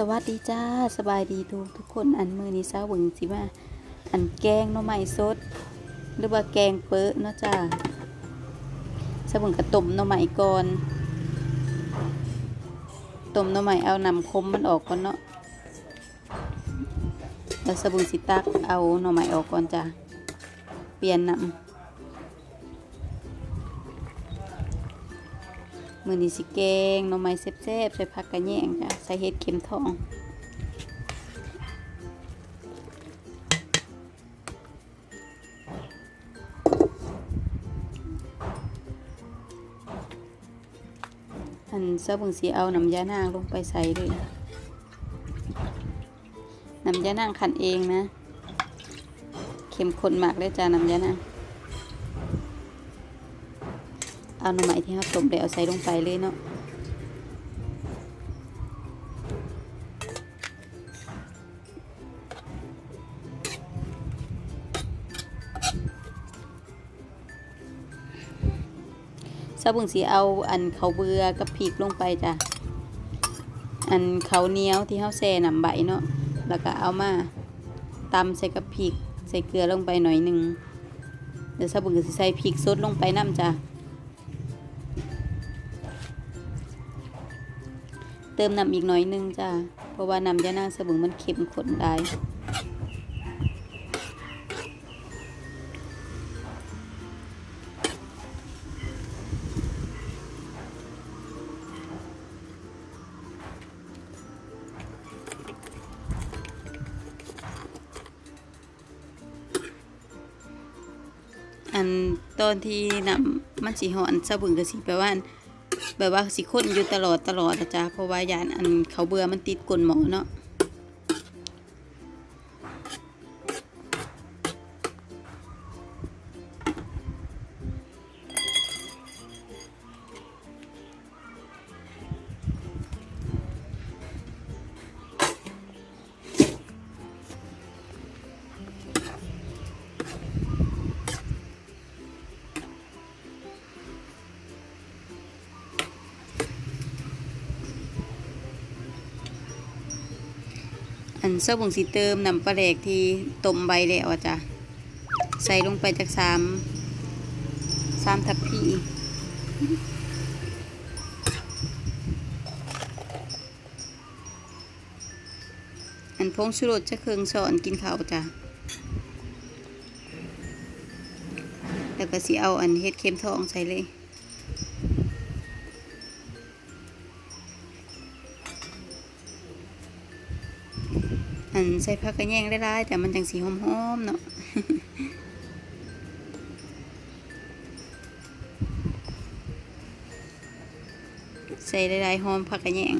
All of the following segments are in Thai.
สวัสดีจ้าสบายดีทุกทุกคนอันมือนี้เช้าเบิ่งสิมาอันแกงหน่อไม้สด หรือว่าแกงเปอะเนาะจ้าเช้าบิ่งกระต้มหน่อไม้ก่อนต้มหน่อไม้เอาน้ำคมมันออกก่อนเนาะแล้วเช้าบิ่งสิตักเอาหน่อไม้ออกก่อนจ้าเปลี่ยนน้ำ มือนี้สิแกงหน่อไม้แซ่บๆใส่ผักกระแยงจ้ะใส่เห็ดเข็มทองอันเสื้อเบิ่งสีเอาน้ำยานางลงไปใส่เลยน้ำยานางขันเองนะ เข้มข้นมากเลยจ้าน้ำยานาง เอาหน่อไม้ที่เราต้มแล้วใส่ลงไปเลยเนาะซาบุงสีเอาอันเขาเบือกับพริกลงไปจ้ะ อันเขาเหนียวที่เขาแช่น้ำใบเนาะ แล้วก็เอามาตำใส่กับพริก ใส่เกลือลงไปหน่อยหนึ่งเดี๋ยวซาบุงสิใส่พริกสดลงไปน้ำจ้ะ เติมน้ำอีกหน่อยหนึงจ้ะเพราะว่าน้ำยานางสบุงมันเค็มข้นได้อันตอนที่น้ำมันสีหอนสบึงก็สีแปลว่าอัน แบบว่าสีข้นอยู่ตลอดตลอดนะจ๊ะเพราะว่ายานอันเขาเบื่อมันติดกลนหมอเนาะ อันเสื้อบุงสีเติมน้ำปลาแดกที่ต้มใบแล้วอจ้ะใส่ลงไปจากสามสามทัพพีอันพงชูรสจะเคืองสอนกินข้าวจ้ะแล้วก็สิเอาอันเฮ็ดเค็มทองใส่เลย อันใส่ผักกระแยงได้ได้แต่มันจังสีหอมๆเนาะใส่ได้ๆหอมผักกระแยง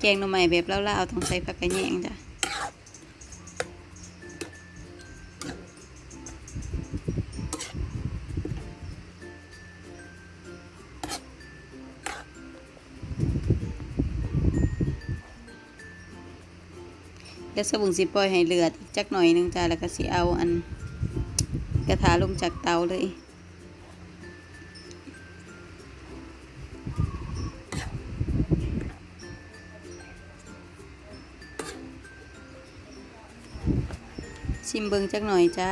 แกงหน่อไม้แบบเล่าๆต้องใส่ผักกระแยงจ้ะ เดี๋ยวสบุงสิปล่อยให้เลือดจักหน่อยหนึงจ้าแล้วก็สิเอาอันกระทาลงจากเตาเลยชิมเบิงจักหน่อยจ้า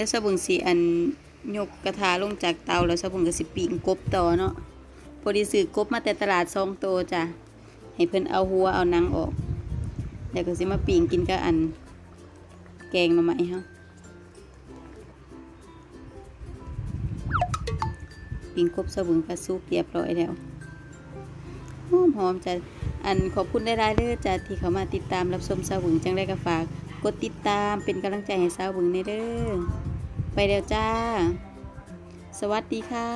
แล้วสบุงสีอันยกกระทาลงจากเตาแล้วสบุงก็สิปีงกบต่อเนาะพอดีซื้อกบมาแต่ตลาดซองโตวจ้ะให้เพิ่นเอาหัวเอานังออกแล้วก็สิมาปีงกินกับอัน แกงหน่อไม้เฮาปีงกบสบุงก็สุกเรียบร้อยแล้วหอมหอมจ้ะอันขอบคุณได้ๆเด้อจ้ะที่เขามาติดตามรับชมสาวบึงจังได้ก็ฝาก กดติดตามเป็นกำลังใจให้สาวบึงในเด้อ ไปแล้วจ้า สวัสดีค่ะ